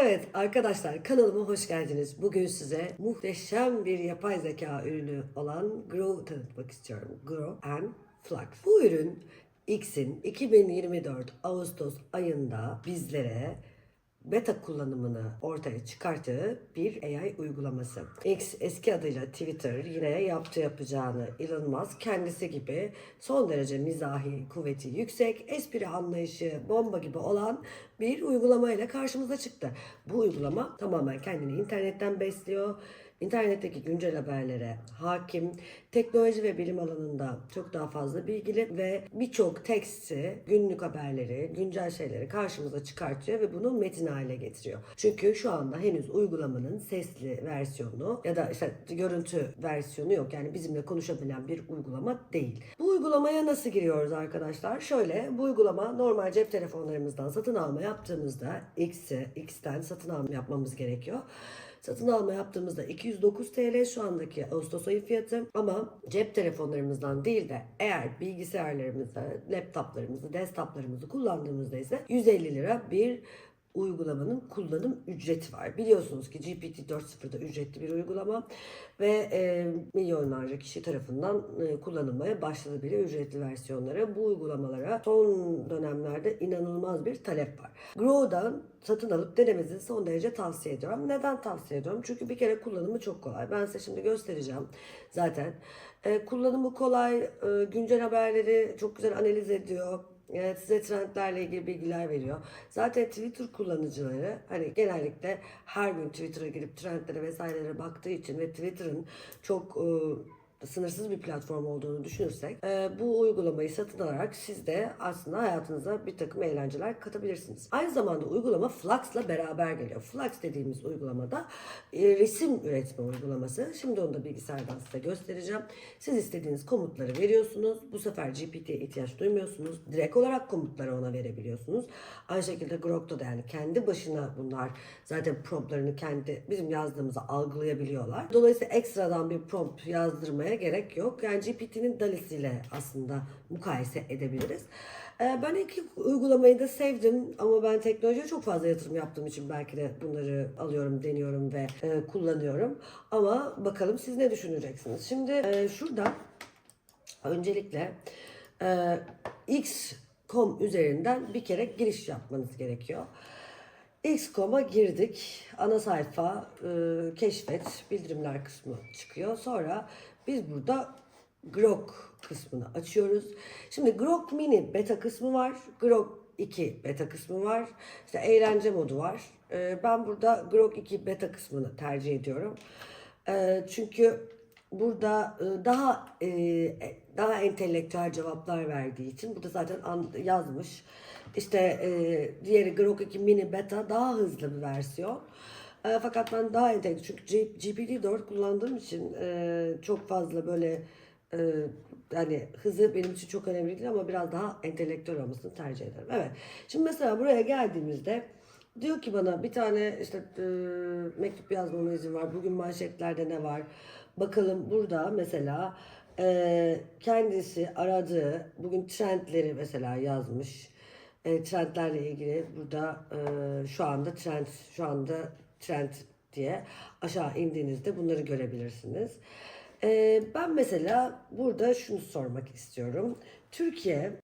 Evet arkadaşlar kanalıma hoş geldiniz. Bugün size muhteşem bir yapay zeka ürünü olan Grow tanıtmak istiyorum. Grow and Flux. Bu ürün X'in 2024 Ağustos ayında bizlere beta kullanımını ortaya çıkarttığı bir AI uygulaması. X eski adıyla Twitter yine yaptı yapacağını Elon Musk kendisi gibi son derece mizahi kuvveti yüksek, espri anlayışı bomba gibi olan bir uygulamayla karşımıza çıktı. Bu uygulama tamamen kendini internetten besliyor. İnternetteki güncel haberlere hakim, teknoloji ve bilim alanında çok daha fazla bilgili ve birçok teksti, günlük haberleri, güncel şeyleri karşımıza çıkartıyor ve bunu metin haline getiriyor. Çünkü şu anda henüz uygulamanın sesli versiyonu ya da işte görüntü versiyonu yok. Yani bizimle konuşabilen bir uygulama değil. Bu uygulamaya nasıl giriyoruz arkadaşlar? Şöyle, bu uygulama normal cep telefonlarımızdan satın alma yaptığımızda X'i, X'ten satın alma yapmamız gerekiyor. Satın alma yaptığımızda 209 TL şu andaki Ağustos ayı fiyatı. Ama cep telefonlarımızdan değil de eğer bilgisayarlarımızı, laptoplarımızı, desktoplarımızı kullandığımızda ise 150 lira bir uygulamanın kullanım ücreti var. Biliyorsunuz ki GPT 4.0'da ücretli bir uygulama ve e, milyonlarca kişi tarafından e, kullanılmaya başladı bile ücretli versiyonlara. Bu uygulamalara son dönemlerde inanılmaz bir talep var. Grow'dan satın alıp denemenizi son derece tavsiye ediyorum. Neden tavsiye ediyorum? Çünkü bir kere kullanımı çok kolay. Ben size şimdi göstereceğim zaten. E, kullanımı kolay, e, güncel haberleri çok güzel analiz ediyor. Evet, size trendlerle ilgili bilgiler veriyor. Zaten Twitter kullanıcıları hani genellikle her gün Twitter'a girip trendlere vesairelere baktığı için ve Twitter'ın çok e, sınırsız bir platform olduğunu düşünürsek e, bu uygulamayı satın alarak siz de aslında hayatınıza bir takım eğlenceler katabilirsiniz. Aynı zamanda uygulama Flux'la beraber geliyor. Flux dediğimiz uygulamada e, resim üretme uygulaması. Şimdi onu da bilgisayardan size göstereceğim. Siz istediğiniz komutları veriyorsunuz. Bu sefer GPT'ye ihtiyaç duymuyorsunuz. Direkt olarak komutları ona verebiliyorsunuz. Aynı şekilde Grok'ta da yani kendi başına bunlar zaten promptlarını kendi bizim yazdığımızı algılayabiliyorlar. Dolayısıyla ekstradan bir prompt yazdırmaya gerek yok. Yani GPT'nin DALL-E'siyle aslında mukayese edebiliriz. Ee, Ben iki uygulamayı da sevdim ama ben teknolojiye çok fazla yatırım yaptığım için belki de bunları alıyorum, deniyorum ve e, kullanıyorum. Ama bakalım siz ne düşüneceksiniz? Şimdi e, şurada öncelikle e, X.com üzerinden bir kere giriş yapmanız gerekiyor. X.com'a girdik. Ana sayfa, e, keşfet, bildirimler kısmı çıkıyor. Sonra biz burada Grok kısmını açıyoruz. Şimdi Grok Mini beta kısmı var. Grok 2 beta kısmı var. İşte eğlence modu var. E, ben burada Grok 2 beta kısmını tercih ediyorum. E, çünkü burada e, daha e, daha entelektüel cevaplar verdiği için burada zaten yazmış. İşte e, diğeri Grok 2 Mini Beta daha hızlı bir versiyon. E, fakat ben daha entelektüel çünkü G- GPT-4 kullandığım için e, çok fazla böyle e, yani hızı benim için çok önemli değil ama biraz daha entelektüel olmasını tercih ederim. Evet. Şimdi mesela buraya geldiğimizde Diyor ki bana bir tane işte e, mektup yazmama izin var. Bugün manşetlerde ne var? Bakalım burada mesela e, kendisi aradığı bugün trendleri mesela yazmış. E, trendlerle ilgili burada e, şu anda trend şu anda trend diye aşağı indiğinizde bunları görebilirsiniz. E, ben mesela burada şunu sormak istiyorum. Türkiye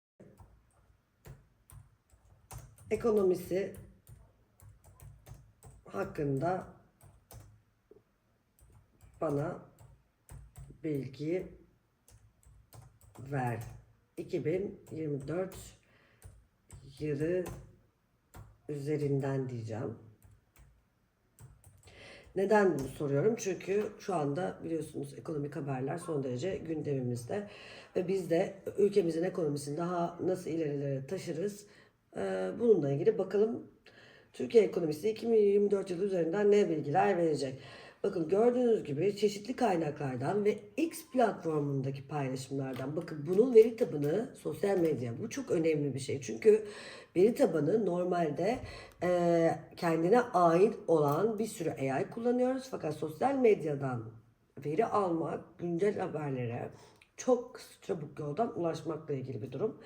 ekonomisi hakkında bana bilgi ver. 2024 yılı üzerinden diyeceğim. Neden bunu soruyorum? Çünkü şu anda biliyorsunuz ekonomik haberler son derece gündemimizde ve biz de ülkemizin ekonomisini daha nasıl ilerilere taşırız Ee, bununla ilgili bakalım Türkiye ekonomisi 2024 yılı üzerinden ne bilgiler verecek? Bakın gördüğünüz gibi çeşitli kaynaklardan ve X platformundaki paylaşımlardan bakın bunun veri tabanı sosyal medya. Bu çok önemli bir şey. Çünkü veri tabanı normalde e, kendine ait olan bir sürü AI kullanıyoruz. Fakat sosyal medyadan veri almak, güncel haberlere çok çabuk yoldan ulaşmakla ilgili bir durum.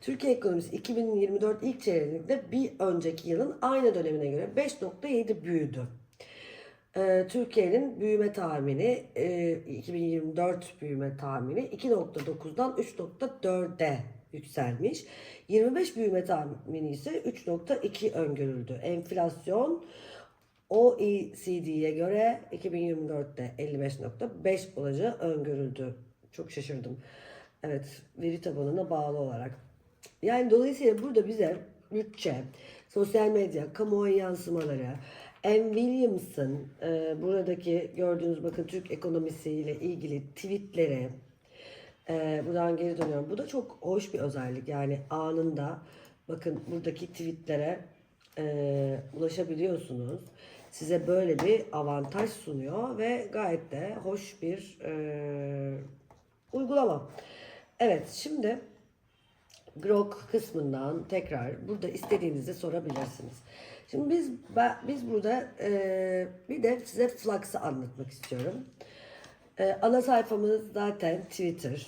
Türkiye ekonomisi 2024 ilk çeyreğinde bir önceki yılın aynı dönemine göre 5.7 büyüdü. Ee, Türkiye'nin büyüme tahmini e, 2024 büyüme tahmini 2.9'dan 3.4'e yükselmiş. 25 büyüme tahmini ise 3.2 öngörüldü. Enflasyon OECD'ye göre 2024'te 55.5 olacağı öngörüldü. Çok şaşırdım. Evet, veri tabanına bağlı olarak. Yani dolayısıyla burada bize bütçe, sosyal medya, kamuoyu yansımaları, Anne Williams'ın e, buradaki gördüğünüz bakın Türk ekonomisiyle ilgili tweetleri, e, buradan geri dönüyorum. Bu da çok hoş bir özellik. Yani anında bakın buradaki tweetlere e, ulaşabiliyorsunuz. Size böyle bir avantaj sunuyor ve gayet de hoş bir e, uygulama. Evet şimdi Grok kısmından tekrar burada istediğinizi sorabilirsiniz. Şimdi biz ben- biz burada e, bir de size Flux'ı anlatmak istiyorum. E, ana sayfamız zaten Twitter.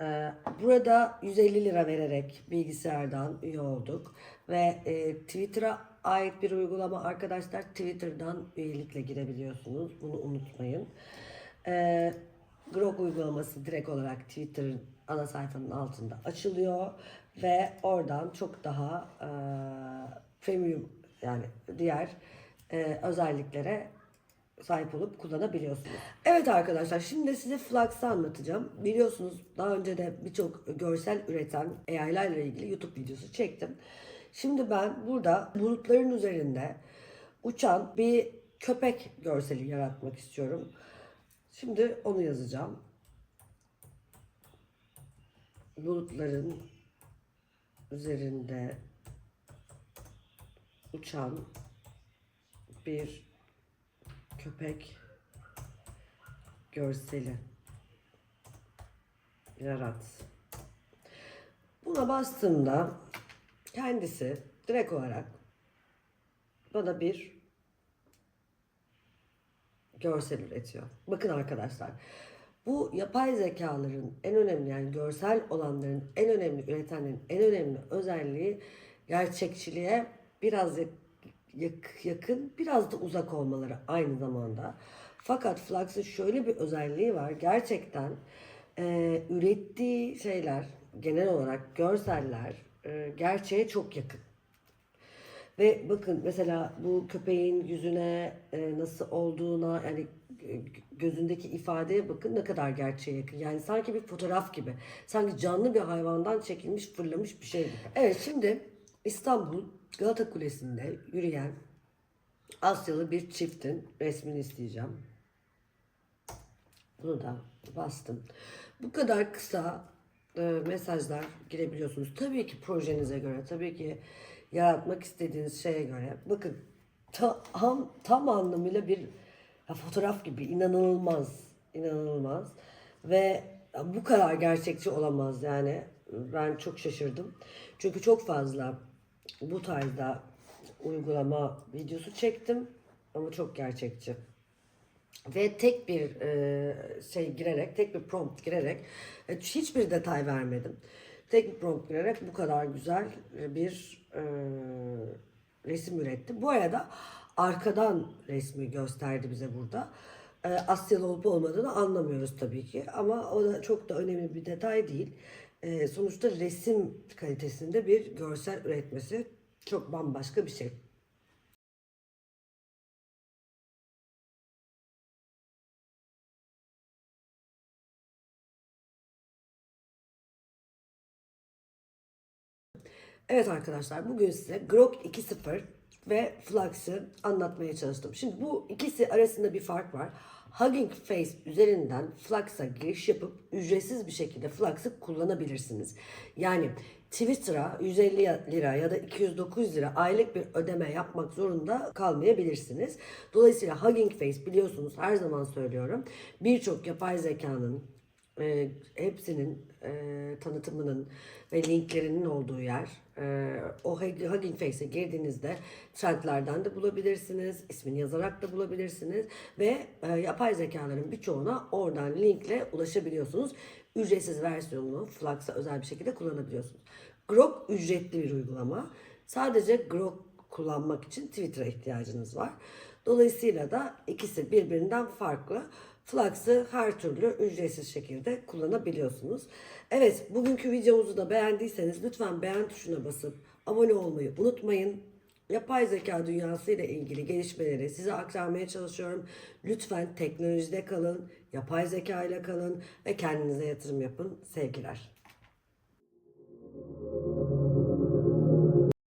E, burada 150 lira vererek bilgisayardan üye olduk ve e, Twitter'a ait bir uygulama arkadaşlar Twitter'dan üyelikle girebiliyorsunuz. Bunu unutmayın. E, Grok uygulaması direkt olarak Twitter'ın ana sayfanın altında açılıyor ve oradan çok daha e, premium yani diğer e, özelliklere sahip olup kullanabiliyorsunuz. Evet arkadaşlar şimdi size Flux'ı anlatacağım. Biliyorsunuz daha önce de birçok görsel üreten AI'larla ilgili YouTube videosu çektim. Şimdi ben burada bulutların üzerinde uçan bir köpek görseli yaratmak istiyorum. Şimdi onu yazacağım. Bulutların üzerinde uçan bir köpek görseli yarat. Buna bastığımda kendisi direkt olarak bana bir görsel üretiyor. Bakın arkadaşlar. Bu yapay zekaların en önemli yani görsel olanların en önemli üretenlerin en önemli özelliği gerçekçiliğe biraz yak- yak- yakın biraz da uzak olmaları aynı zamanda. Fakat Flux'ın şöyle bir özelliği var. Gerçekten e, ürettiği şeyler genel olarak görseller e, gerçeğe çok yakın. Ve bakın mesela bu köpeğin yüzüne e, nasıl olduğuna yani gözündeki ifadeye bakın ne kadar gerçeğe yakın. Yani sanki bir fotoğraf gibi. Sanki canlı bir hayvandan çekilmiş fırlamış bir şey. Evet şimdi İstanbul Galata Kulesi'nde yürüyen Asyalı bir çiftin resmini isteyeceğim. Bunu da bastım. Bu kadar kısa e, mesajlar girebiliyorsunuz. Tabii ki projenize göre, tabii ki yaratmak istediğiniz şeye göre. Bakın tam, tam anlamıyla bir ya, fotoğraf gibi inanılmaz, inanılmaz ve bu kadar gerçekçi olamaz yani. Ben çok şaşırdım. Çünkü çok fazla bu tarzda uygulama videosu çektim ama çok gerçekçi. Ve tek bir e, şey girerek, tek bir prompt girerek, e, hiçbir detay vermedim. Tek bir prompt girerek bu kadar güzel e, bir e, resim üretti. Bu arada arkadan resmi gösterdi bize burada. E, Asyalı olup olmadığını anlamıyoruz tabii ki. Ama o da çok da önemli bir detay değil. E, sonuçta resim kalitesinde bir görsel üretmesi çok bambaşka bir şey. Evet arkadaşlar bugün size Grok 2.0 ve Flux'ı anlatmaya çalıştım. Şimdi bu ikisi arasında bir fark var. Hugging Face üzerinden Flux'a giriş yapıp ücretsiz bir şekilde Flux'ı kullanabilirsiniz. Yani Twitter'a 150 lira ya da 209 lira aylık bir ödeme yapmak zorunda kalmayabilirsiniz. Dolayısıyla Hugging Face biliyorsunuz her zaman söylüyorum birçok yapay zekanın e, hepsinin e, tanıtımının ve linklerinin olduğu yer. E, o Hug- Hugging Face'e girdiğinizde trendlerden de bulabilirsiniz, ismini yazarak da bulabilirsiniz ve e, yapay zekaların birçoğuna oradan linkle ulaşabiliyorsunuz. Ücretsiz versiyonunu Flux'a özel bir şekilde kullanabiliyorsunuz. Grok ücretli bir uygulama. Sadece Grok kullanmak için Twitter'a ihtiyacınız var. Dolayısıyla da ikisi birbirinden farklı. Flux'ı her türlü ücretsiz şekilde kullanabiliyorsunuz. Evet, bugünkü videomuzu da beğendiyseniz lütfen beğen tuşuna basıp abone olmayı unutmayın. Yapay zeka dünyası ile ilgili gelişmeleri size aktarmaya çalışıyorum. Lütfen teknolojide kalın, yapay zeka ile kalın ve kendinize yatırım yapın. Sevgiler.